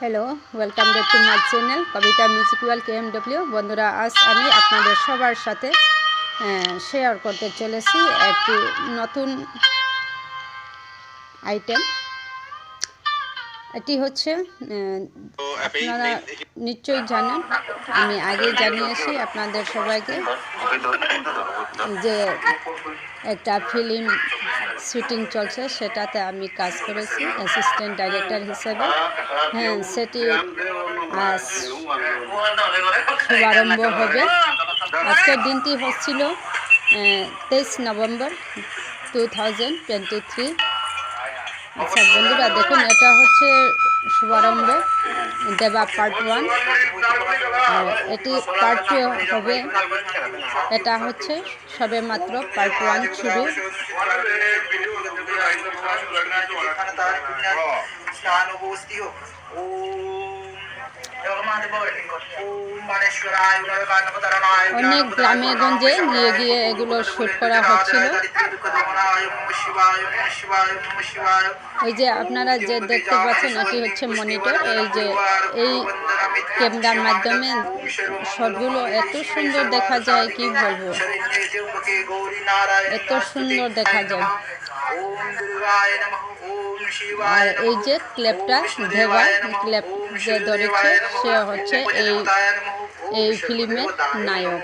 Hello welcome back to my channel Kabita musical K M W বন্ধুরা, আজ আমি আপনাদের সবার সাথে শেয়ার করতে চলেছি একটি নতুন আইটেম এটি হচ্ছে আপনারা নিশ্চয়ই জানেন, আমি আগে জানিয়েছি আপনাদের সবাইকে যে একটা ফিল্ম শুটিং চলছে, সেটাতে আমি কাজ করেছি অ্যাসিস্ট্যান্ট ডাইরেক্টর হিসেবে। হ্যাঁ সেটি শুভারম্ভ হবে। আজকের দিনটি হচ্ছিল তেইশ November two thousand twenty three আচ্ছা বন্ধুরা, দেখুন, এটা হচ্ছে শুভারম্ভ দেবা পার্ট ওয়ান আর এটি পার্ট টু হবে। এটা হচ্ছে সবে মাত্র পার্ট ওয়ান শুরু অনেক গ্রামে গঞ্জে গিয়ে গিয়ে এগুলো শ্যুট করা হচ্ছিল। এই যে আপনারা যে দেখতে পাচ্ছেন, এটি হচ্ছে মনিটর। এই যে এই ক্যামেরার মাধ্যমে শটগুলো এত সুন্দর দেখা যায়, কি বলব? এত সুন্দর দেখা যায়। আর এই যে ক্লেপটা দেওয়া ক্লেপ যে ধরেছে, সে হচ্ছে এই এই ফিল্মের নায়ক।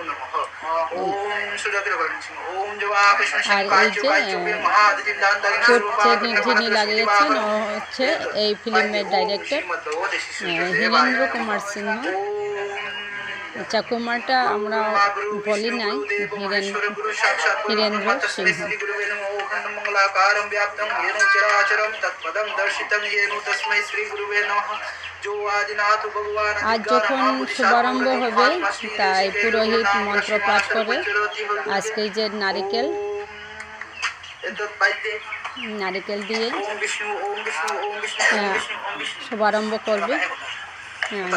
আর এই যে যিনি ও হচ্ছে এই ফিল্মের ডাইরেক্টর হীরেন্দ্র কুমার সিংহ। আচ্ছা কুমারটা আমরা বলি নাই, হীরেন হীরেন্দ্র সিংহ। अखण्डमङ्गलाकारं व्याप्तं येन चराचरं तत्पदं दर्शितं येन तस्मै श्रीगुरुवे नमः। আজ যখন শুভারম্ভ হবে তাই পুরোহিত মন্ত্র পাঠ করে আজকে যে নারিকেল নারিকেল দিয়ে শুভারম্ভ করবে হ্যাঁ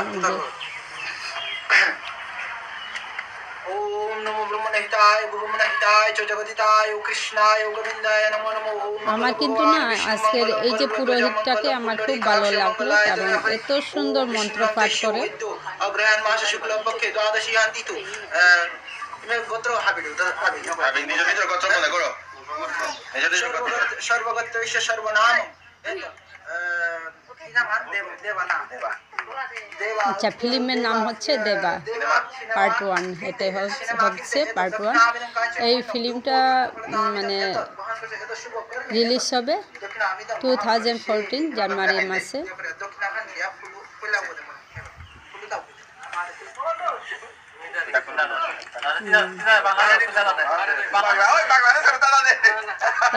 আমার কিন্তু না আজকের এই যে পুরোহিতটাকে আমার খুব ভালো লাগল কারণ এত সুন্দর মন্ত্র পাঠ করে। মনে কথা সর্বগত বিশ্ব সর্বনাম। দেব দেবা না দেবা। আচ্ছা ফিল্মের নাম হচ্ছে দেবা। পার্ট ওয়ান এটাই হচ্ছে পার্ট ওয়ান। এই ফিল্মটা মানে রিলিজ হবে টু থাউজেন্ড ফোরটিন জানুয়ারি মাসে।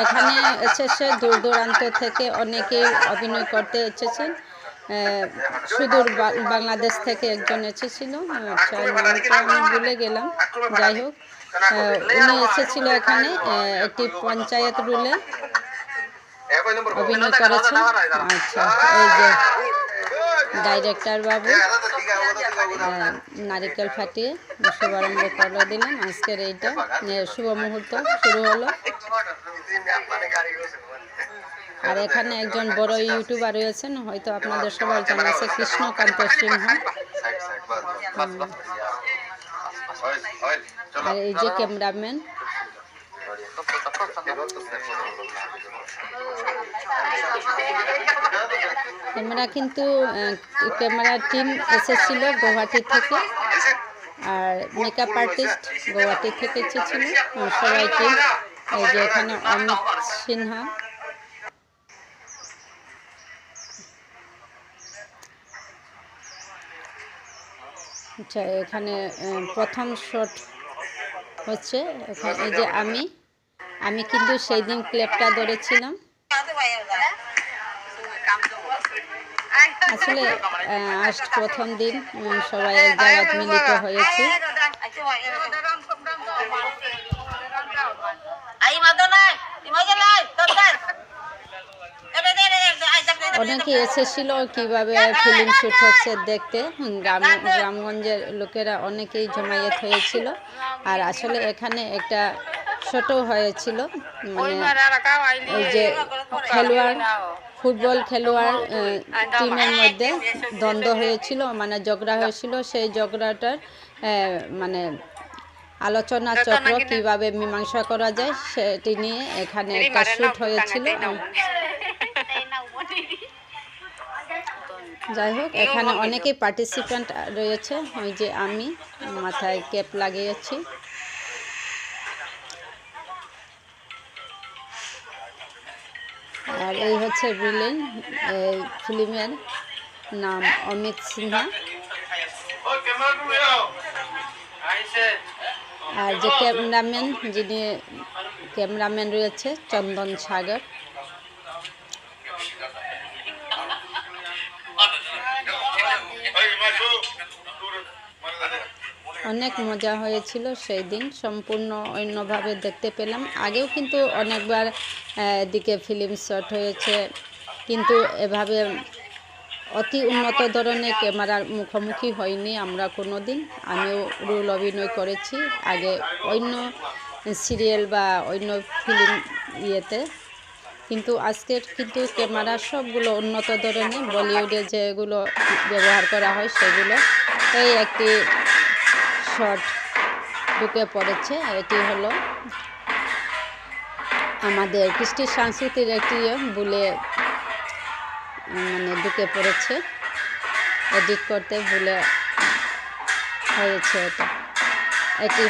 এখানে এসেছে দূর দূরান্ত থেকে অনেকেই অভিনয় করতে এসেছেন। সুদূর বাংলাদেশ থেকে একজন এসেছিল আমি ভুলে গেলাম। যাই হোক উনি এসেছিল এখানে একটি পঞ্চায়েত রুলে। অভিনয় করেছেন। আচ্ছা এই যে ডাইরেক্টর বাবু নারিকেল ফাটিয়ে শুভারম্ভ করে দিলেন। আজকের এইটা শুভ মুহূর্ত শুরু হলো। আর এখানে একজন বড় ইউটিউবার রয়েছেন, হয়তো আপনাদের সবার জানা আছে কৃষ্ণকান্ত সিংহ আর এই যে ক্যামেরাম্যান। ক্যামেরা কিন্তু ক্যামেরা টিম এসেছিল গুয়াহাটি থেকে, আর মেকআপ আর্টিস্ট গুয়াহাটি থেকে এসেছিল সবাই টিম এই যে এখানে অমিত সিনহা। আচ্ছা এখানে প্রথম শট হচ্ছে, এখানে এই যে আমি আমি কিন্তু সেই দিন ক্লেপটা ধরেছিলাম। আসলে আজ প্রথম দিন সবাই এক জায়গায় মিলিত হয়েছে। অনেকে এসেছিল কীভাবে ফিল্ম শুট হচ্ছে দেখতে। গ্রাম, গ্রামগঞ্জের লোকেরা অনেকেই জমায়েত হয়েছিল। আর আসলে এখানে একটা ছোট হয়েছিল মানে ওই যে খেলোয়াড়, ফুটবল খেলোয়াড় টিমের মধ্যে দ্বন্দ্ব হয়েছিল মানে ঝগড়া হয়েছিল। সেই ঝগড়াটার মানে আলোচনা চক্র কীভাবে মীমাংসা করা যায় সেটি নিয়ে এখানে একটা শ্যুট হয়েছিল। যাই হোক এখানে অনেকেই পার্টিসিপেন্ট রয়েছে। ওই যে আমি মাথায় ক্যাপ লাগিয়েছি আর এই হচ্ছে ভিলেন এই ফিল্মের নাম অমিত সিনহা। আর যে ক্যামেরাম্যান যিনি ক্যামেরাম্যান রয়েছে চন্দন সাগর। অনেক মজা হয়েছিল সেই দিন, সম্পূর্ণ অন্যভাবে দেখতে পেলাম। আগেও কিন্তু অনেকবার দিকে ফিল্ম শট হয়েছে, কিন্তু এভাবে অতি উন্নত ধরনের ক্যামেরার মুখোমুখি হয়নি আমরা কোনো দিন আমিও রোল অভিনয় করেছি। আগে অন্য সিরিয়াল বা অন্য ফিল্ম ইয়েতে কিন্তু আজকের কিন্তু ক্যামেরা সবগুলো উন্নত ধরনের, বলিউডে যেগুলো ব্যবহার করা হয় সেগুলো। এই একটি শট ঢুকে পড়েছে, এটি হলো আমাদের কৃষ্টি সংস্কৃতির একটি বলে মানে ঢুকে পড়েছে, এডিট করতে ভুলে হয়েছে এটা। একটি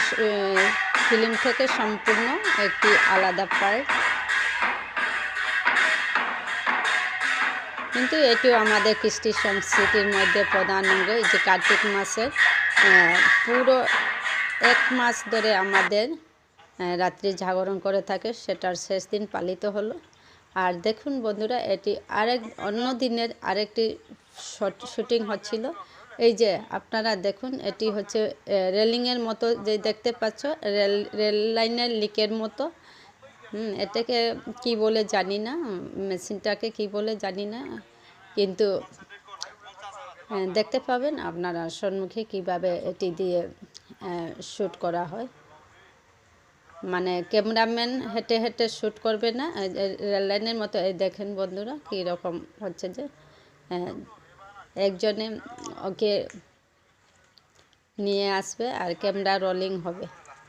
ফিল্ম থেকে সম্পূর্ণ একটি আলাদা পার্ট কিন্তু এটিও আমাদের কৃষ্টি সংস্কৃতির মধ্যে প্রধান অঙ্গ, এই যে কার্তিক মাসের পুরো এক মাস ধরে আমাদের রাত্রি জাগরণ করে থাকে, সেটার শেষ দিন পালিত হলো। আর দেখুন বন্ধুরা, এটি আরেক, অন্য দিনের আরেকটি শট হচ্ছিল। এই যে আপনারা দেখুন, এটি হচ্ছে রেলিংয়ের মতো যে দেখতে পাচ্ছ, রেল রেল লাইনের লিকের মতো। হুম এটাকে কি বলে জানি না মেশিনটাকে কি বলে জানি না কিন্তু দেখতে পাবেন আপনারা সম্মুখে কীভাবে এটি দিয়ে শ্যুট করা হয়। মানে ক্যামেরাম্যান হেঁটে হেঁটে শ্যুট করবে না এই যে রেল লাইনের মতো এই দেখেন বন্ধুরা কী রকম হচ্ছে যে আহ, একজনে ওকে নিয়ে আসবে আর ক্যামেরা রোলিং হবে।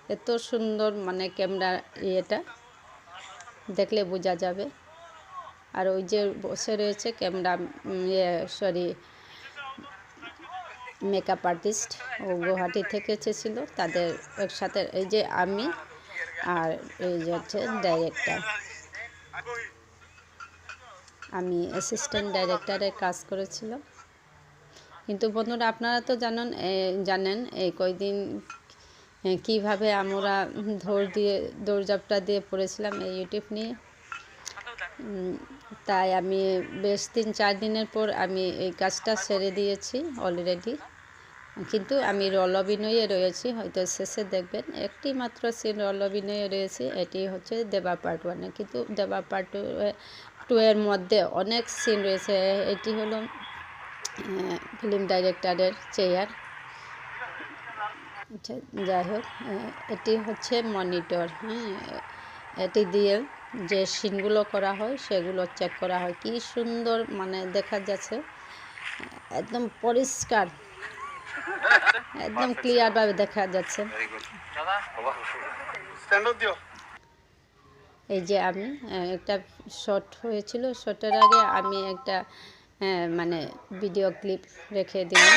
এত সুন্দর মানে ক্যামেরা ইয়েটা। দেখলে বোঝা যাবে। আর ওই যে বসে রয়েছে ক্যামেরা ইয়ে সরি মেকআপ আর্টিস্ট ও গুয়াহাটি থেকে এসেছিল। তাদের একসাথে, এই যে আমি আর এই যে হচ্ছে ডাইরেক্টর আমি অ্যাসিস্ট্যান্ট ডাইরেক্টরের কাজ করেছিলাম। কিন্তু বন্ধুরা, আপনারা তো জানেন জানেন, এই কয়দিন কীভাবে আমরা দৌড় দিয়ে, দৌড়ঝাপটা দিয়ে পড়েছিলাম এই ইউটিউব নিয়ে। তাই আমি বেশ তিন চার দিনের পর আমি এই কাজটা সেরে দিয়েছি অলরেডি কিন্তু আমি রল অভিনয়ে রয়েছি, হয়তো শেষে দেখবেন। একটি মাত্র সিন রল অভিনয়ে রয়েছে, এটি হচ্ছে দেবা পার্ট ওয়ানে কিন্তু দেবা পার্ট টু এর মধ্যে অনেক সিন রয়েছে। এটি হলো ফিল্ম ডাইরেক্টরের চেয়ার আচ্ছা, যাই হোক এটি হচ্ছে মনিটর হ্যাঁ এটি দিয়ে যে সিনগুলো করা হয় সেগুলো চেক করা হয়। কি সুন্দর মানে দেখা যাচ্ছে একদম পরিষ্কার একদম ক্লিয়ারভাবে দেখা যাচ্ছে। এই যে আমি একটা শট হয়েছিল শটের আগে আমি একটা মানে ভিডিও ক্লিপ রেখে দিলাম।